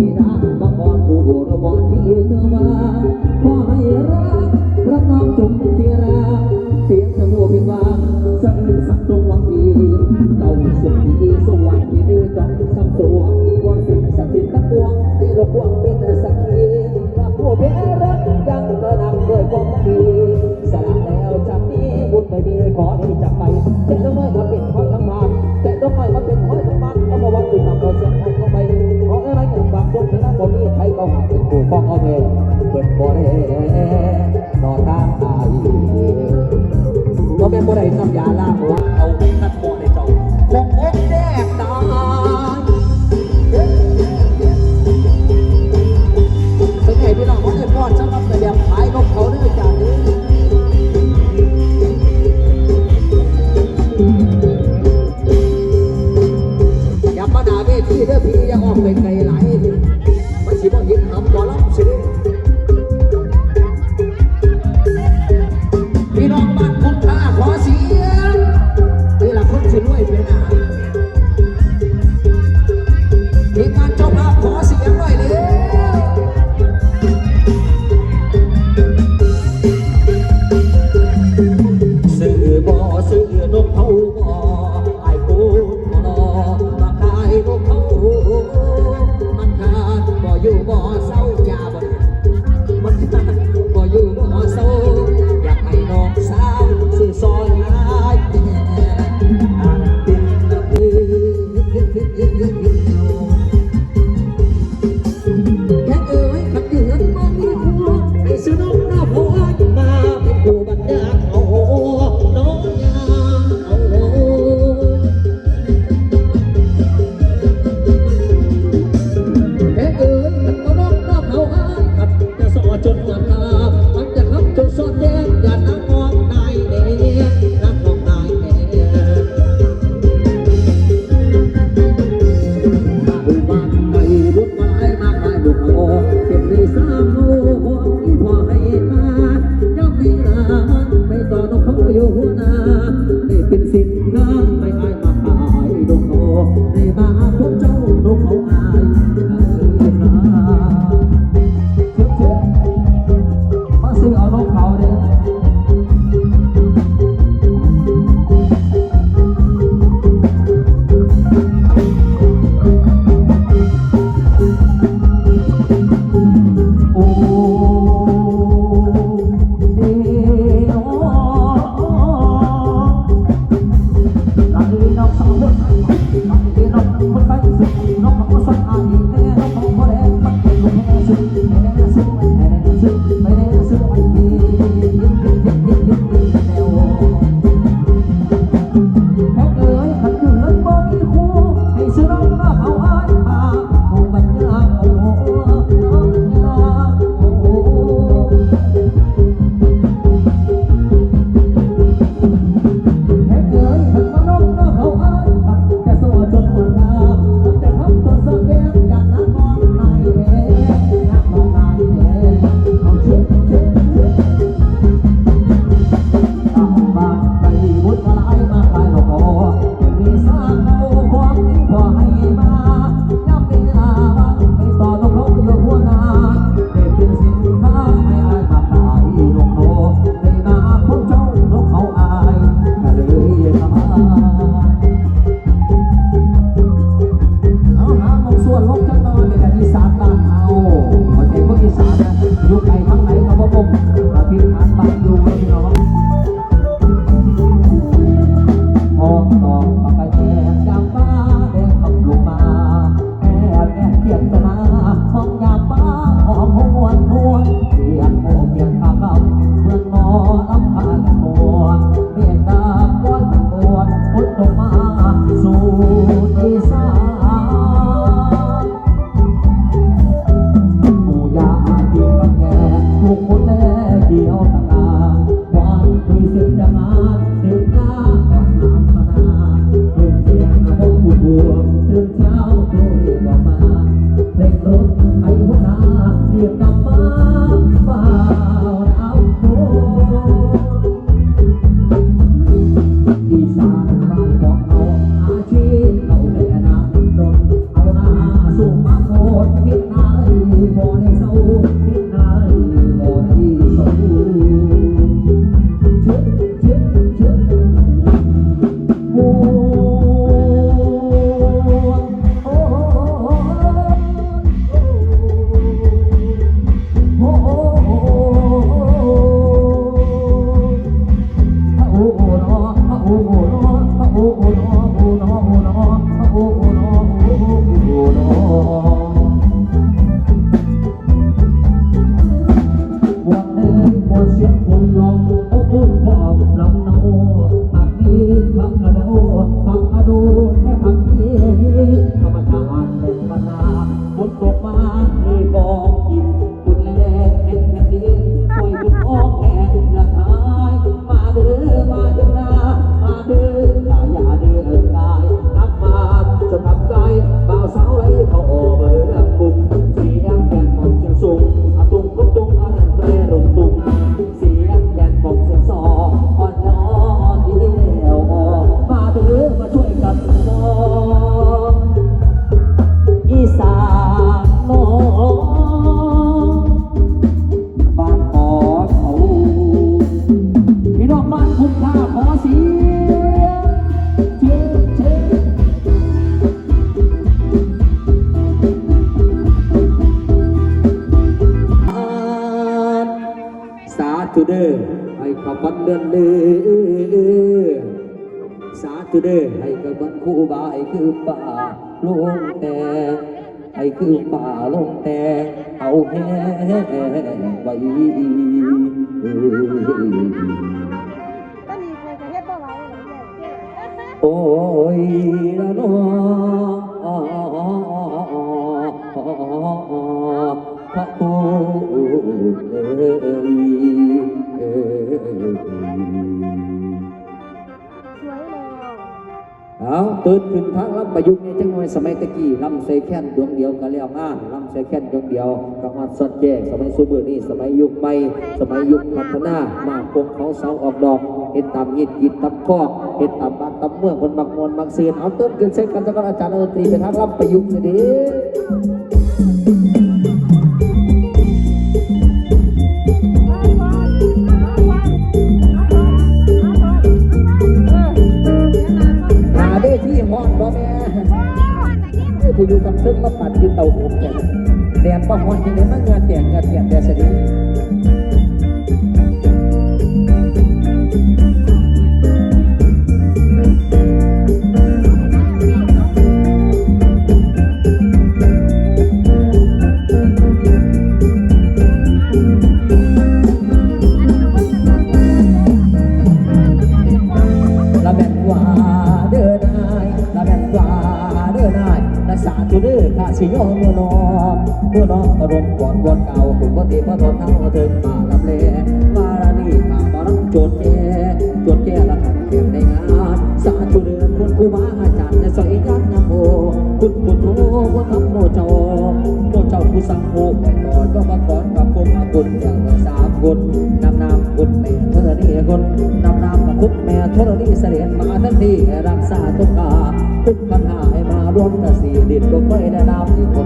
มีรักมาก่อนผู้โบราณที่ ธุเด้อให้ขบันเดือนเด้อสาธุเด้อให้ขบันครูบาให้คือป่าลงแต่ให้คือป่าลงแต่เอาแห่ไว้ตอนนี้เคยจะน้อพระคุณเอ้ย เอาตื่นขึ้นทางลำประยุกต์ในจังหวัดสมัยตะกี้ลำเซแค้นดวงเดียวก็แล้วงานลำเซแค้นดวงเดียวกับมาสดแยกสมัยซูเปอร์นี่สมัยยุคใหม่สมัยยุคพัฒนามาพวกเขาเสาออกดอกเห็ดตามยิดยิดตำคอกเห็ดตามบ้านตำเมืองคนบักมวนบักเซียนเอาตื่นขึ้นเส้นกันจักรอาจารย์ดนตรีไปทางลำประยุกต์สิเดี อยู่กับซึ่งมาปัดยืนเตาอบแก่แดดบ่ฮ้อนที่นี่มันเงือแตกเงือแตกแต่สนิทล ระดมก่อนเก่าผมก็ตีพระทนเท่าถึงมาลำเลมาลานี่มามารับจทย์แก่จทย์แก่ละขันเก็บในงานสาธุเด้อคุณครูบาอาจารย์ในสอยยันนโมคุณพุทโธว่าทำโมเจ้าโมเจ้าผู้สังโฆไว้ก่อนก็มาก่อนกับผมอาบุญอย่างสามคนนำนามคุณแม่เธอนี่คนนำนามคุณแม่เธอนี่เสด็จมาทันทีรักษาทุกขาทุกปัญหาให้มารวมจะสีดินก็ไม่ได้นำที่คน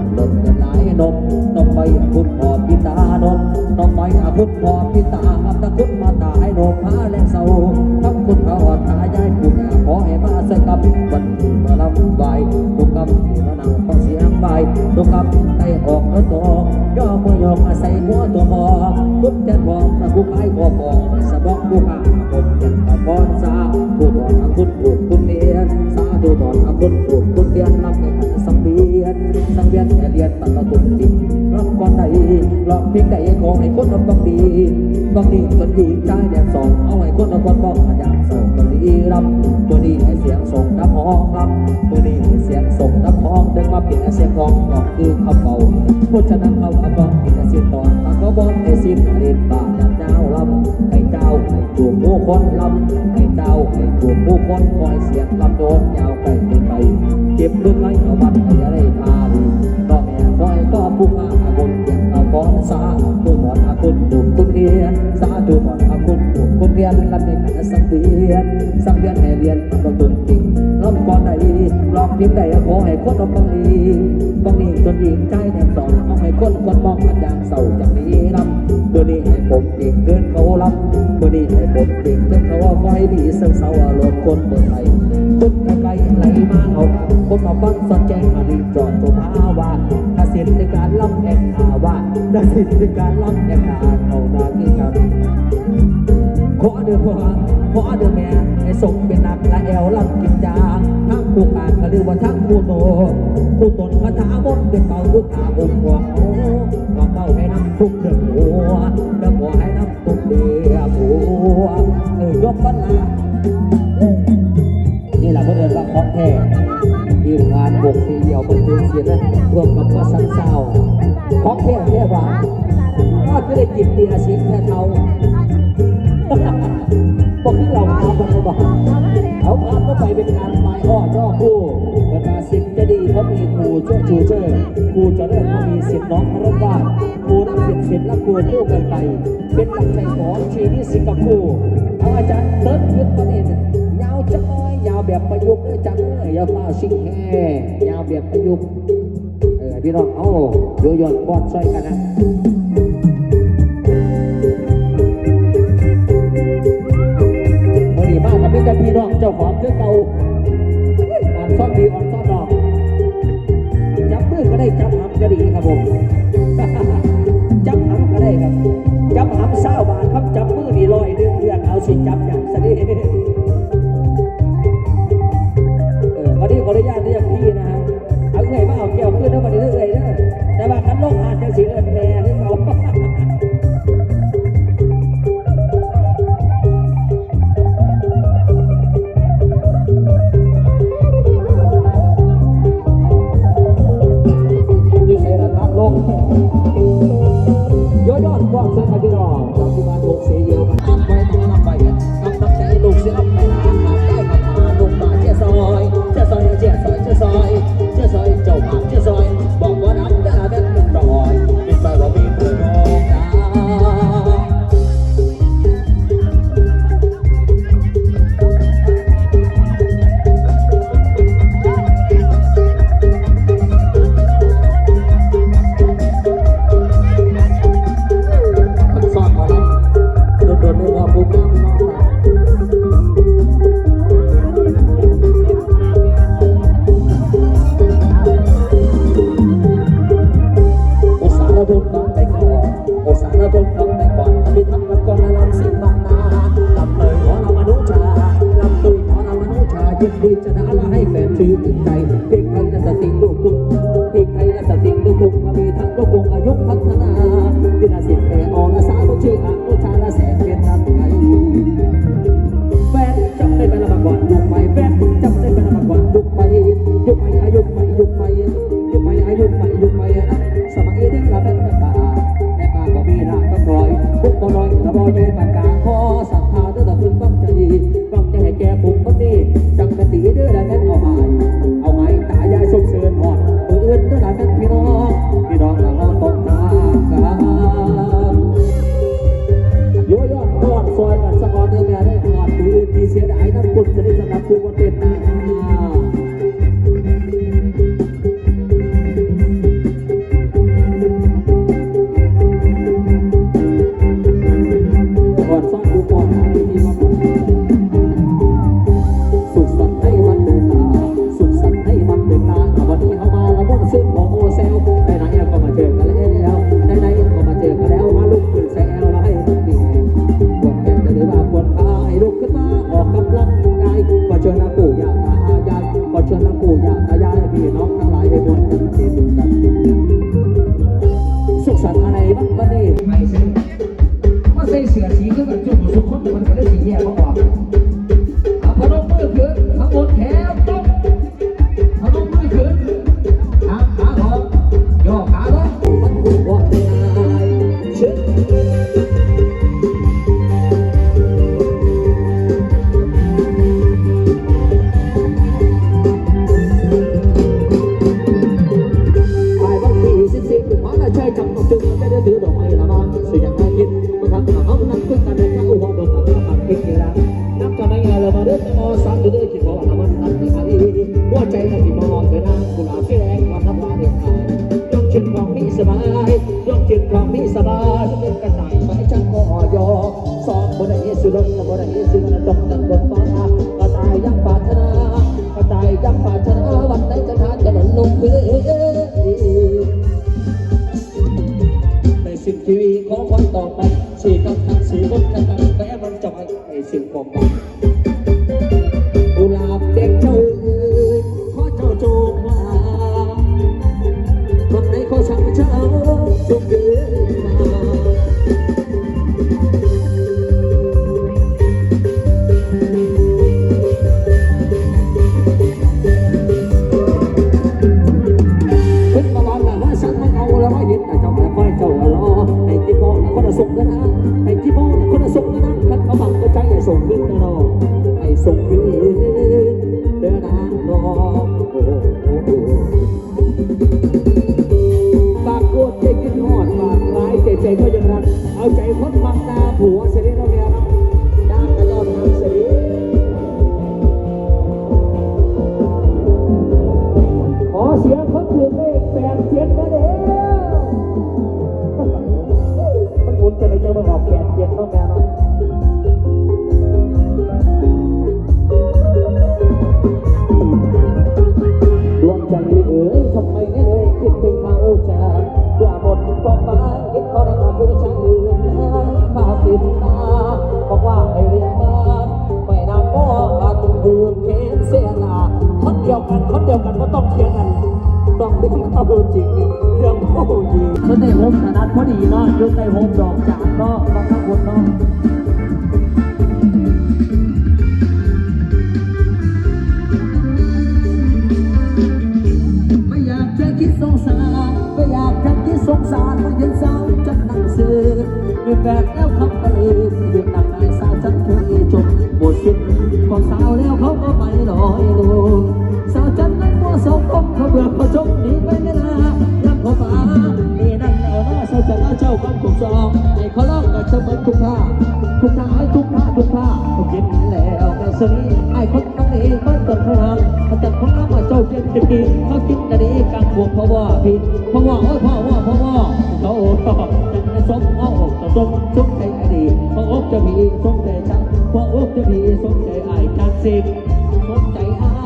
มไม่อาพุทธพอพิตาอัตคุณมาตาให้โนมพาและเศร้าทั้งคุณเขาอ่อตายายคุณขอให้มาใส่กับวันที่มาลำใบทุกคำที่มานั่งฟังเสียงใบทุกคำใจออกแล้วตัวย่อมยอมอาศัยหัวตัวพอคุณจะบอกพระผู้ขายขอบอกสะบอก เพียงใดขอให้คนรับบังดีบังดีจนดีใจแดงสองเอาให้คนรับคนบ้อกอาจารย์ส่งตัวดีรับตัวนี้ให้เสียงส่งน้ำห้องรับตัวนี้ให้เสียงส่งน้ำห้องเดินมาเปลี่ยนเสียงกองกองคือคำเก่าพุทธนังเขาเอากองเปลี่ยนเสียงตอนตาเขาบอกในสิ้นอรินบาดเจ้าลำให้เจ้าให้จูบผู้คนลำให้เจ้าให้จูบผู้คนคอยเสียงลำโดนยาวไกลไกลเจ็บหรือไม่เอาบัตรให้อย่าได้พาดีรอแม่คอยก็ผู้มาอาบุญเกียง เอาก้อนสาผู้ถอนอาคุณถูกคุณเรียนสาธุถอนอาคุณถูกคุณเรียนลำในขันสังเวียนสังเวียนให้เรียนมันต้องตุนจริงลำก่อนใดลองพิมพ์ใดขอให้คนเอาบังดีบังนี้จนยิงใจแนบสอนเอาให้คนคนมองกันอย่างเศร้าจากนี้ลำตัวนี้ให้ผมเก่งเกินเขาลำตัวนี้ให้ผมเก่งเกินเขาว่าก็ให้ดีเศร้าเศร้าอารมณ์คนเปิดไหลคนไกลไหลมาเอาคนมาฟังสอนแจ้งมาดีจอดตัวมาว่าถ้าเสียในการลำแห่งหาวาถ้าเสียในการลำแห่งหาเขานากีกันขอเดือพ่อขอเดือแม่ให้ส่งเป็นนักละแอวลำกินยาทั้งผู้การก็เรียกว่าทั้งผู้โตผู้ตนคาถามนเป็นเป่าลูกขาบนหัวโอ้วางเป่าให้น้ำทุกเดือดหัวแล้วหัวให้น้ำทุกเดือดหัวเออยกบัลลานี่แหละเพื่อนว่าของแท้ ทีมงานวงสีเหี่ยวบนเตียงเสียนะรวมกับว่าสังเศร้าของแท้แท้หวานก็คือได้กินเบียร์สิงแท้เทาบอกที่เราทำมันบอกเขาพาเข้าไปเป็นการปลายอ้อย่อคู่บรรดาสิทธิ์จะดีเขามีครูช่วยชูเชิญครูจะเริ่มมีสิทธิ์น้องรับว่าครูนักสิทธิ์สิทธิ์และครูคู่กันไป เป็นกำใจของชีวิตสิงคโปร์เอาอาจารย์เติร์ดขึ้นประเด็น แบบประยุกต์ด้วยจังเลยยาวเปล่าชิงแห่ยาวแบบประยุกต์เออพี่น้องเอาโยยอนบอดช่วยกันนะมื่อนี้มากกับพี่กับพี่น้องเจ้าของเครื่องเก่าอ่อนซ่อนดีอ่อนซ่อนดอกจับมือก็ได้จับหำก็ดีครับผมจับหำก็ได้ครับจับหำเศร้าบาทครับจับมือนี่ลอยเดือนเดือนเอาสิจับอย่างสนิท สิ่อความหง ผู้ชายทุกท่าทุกท่าเขากินแล้วกระสีไอ้คนนั้นนี่มันต้นพลังมาจากคนนั้นมาเจ้าเจ็บปีเขาคิดกันนี้กลางบวกเพราะว่าผิดเพราะว่าโอ้ยพ่อว่าเพราะว่าเขาโอ้ต่อจะสมเอาอกต่อสมสมใจอดีตพระอกจะมีสมใจจันพระอกจะมีสมใจไอ้จันสิงสมใจอา